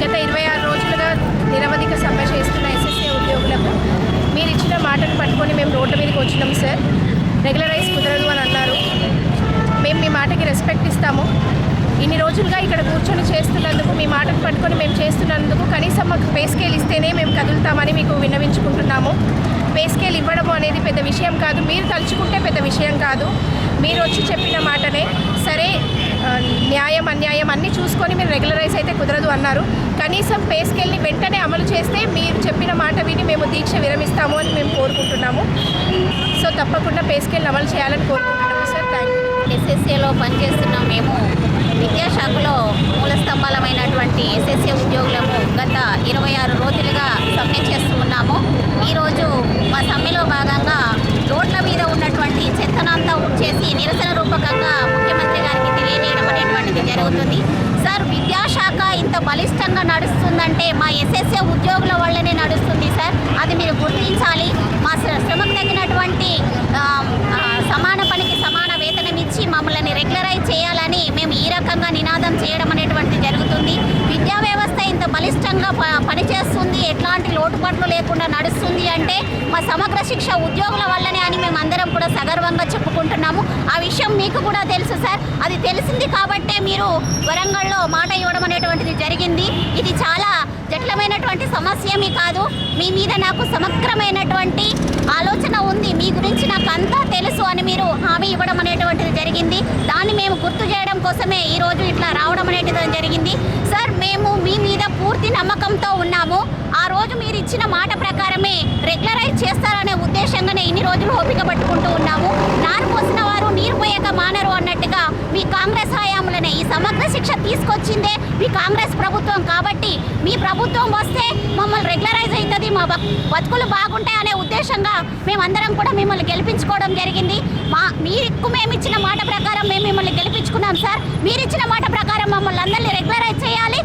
గత ఇరవై ఆరు రోజులుగా నిరవధిక సమ్మె చేస్తున్న ఎస్ఎస్ఏ ఉద్యోగులకు మీరు ఇచ్చిన మాటను పట్టుకొని మేము రోడ్ల మీదకి వచ్చినాం సార్. రెగ్యులరైజ్ కుదరదు అని అన్నారు. మేము మీ మాటకి రెస్పెక్ట్ ఇస్తాము. ఇన్ని రోజులుగా ఇక్కడ కూర్చొని చేస్తున్నందుకు మీ మాటను పట్టుకొని మేము చేస్తున్నందుకు కనీసం మాకు పేస్కేలు ఇస్తేనే మేము కదులుతామని మీకు విన్నవించుకుంటున్నాము. పే స్కేల్ ఇవ్వడం అనేది పెద్ద విషయం కాదు. మీరు తలుచుకుంటే పెద్ద విషయం కాదు. మీరు వచ్చి చెప్పిన మాటనే సరే న్యాయం అన్యాయం అన్నీ చూసుకొని మీరు రెగ్యులరైజ్ అయితే కుదరదు అన్నారు. కనీసం పే స్కేల్ని వెంటనే అమలు చేస్తే మీరు చెప్పిన మాట విని మేము దీక్ష విరమిస్తాము అని మేము కోరుకుంటున్నాము. సో తప్పకుండా పే స్కేల్ని అమలు చేయాలని కోరుకుంటున్నాము సార్. థ్యాంక్ యూ ఎస్ఎస్ఏలో పనిచేస్తున్నాం మేము విద్యాశాఖలో మూల స్తంభాలమైనటువంటి ఎస్ఎస్ఏ ఉద్యోగులము గత ఇరవై ఆరు రోజులుగా సమ్మె చేస్తూ ఉన్నాము. ఈరోజు మా సమ్మెలో భాగంగా రోడ్ల మీద ఉన్నటువంటి చెత్తనంతా చేసి నిరసన రూపకంగా ముఖ్యమంత్రి గారికి తెలియజేయడం అనేటువంటిది జరుగుతుంది. సార్ విద్యాశాఖ ఇంత బలిష్టంగా నడుస్తుందంటే మా ఎస్ఎస్ఏ ఉద్యోగుల వల్లనే నడుస్తుంది సార్. అది మీరు గుర్తించాలి. మా శ్రమకు తగినటువంటి సమాన పనికి సమాన వేతనం ఇచ్చి మమ్మల్ని రెగ్యులరైజ్ చేయాలని మేము ఈ రకంగా నినాదం చేయడం అనేటువంటిది జరుగుతుంది. విద్యా వ్యవస్థ ఇంత బలిష్టంగా ఎలాంటి పనిచేస్తుంది లోటుపాట్లు లేకుండా నడుస్తుంది అంటే మా సమగ్ర శిక్ష ఉద్యోగుల వల్లనే అని మేము అందరం కూడా సగర్వంగా చెప్పుకుంటున్నాము. ఆ విషయం మీకు కూడా తెలుసు సార్. అది తెలిసింది కాబట్టే మీరు వరంగల్లో మాట ఇవ్వడం అనేటువంటిది జరిగింది. ఇది చాలా జటిలమైనటువంటి సమస్య మీ కాదు. మీ మీద నాకు సమగ్రమైనటువంటి ఆలోచన ఉంది. మీ గురించి నాకు అంతా తెలుసు అని మీరు హామీ ఇవ్వడం అనేటువంటిది జరిగింది. దాన్ని మేము గుర్తు చేయడం కోసమే ఈ రోజు ఇట్లా రావడం అనేటిది జరిగింది సార్ మేము మీ మీద పూర్తి నమ్మకంతో ఉన్నాము ఆ రోజు మీరు ఇచ్చిన మాట ప్రకారమే రెగ్యులరైజ్ చేస్తారనే ఉద్దేశంగానే ఇన్ని రోజులు ఓపిక పట్టుకుంటూ ఉన్నాము. నారు పోసిన వారు నీరు పోయాక మానరు అన్నట్టుగా మీ కాంగ్రెస్ హయాంలోనే ఈ సమగ్ర శిక్ష తీసుకొచ్చిందే మీ కాంగ్రెస్ ప్రభుత్వం. కాబట్టి మీ ప్రభుత్వం వస్తే మమ్మల్ని రెగ్యులరైజ్ అవుతుంది మా బతుకులు బాగుంటాయి అనే ఉద్దేశంగా మేమందరం కూడా మిమ్మల్ని గెలిపించుకోవడం జరిగింది. మా మీకు మేము ఇచ్చిన మాట ప్రకారం మేము మిమ్మల్ని గెలిపించుకున్నాం సార్. మీరు ఇచ్చిన మాట ప్రకారం మమ్మల్ని అందరినీ రెగ్యులరైజ్ చేయాలి.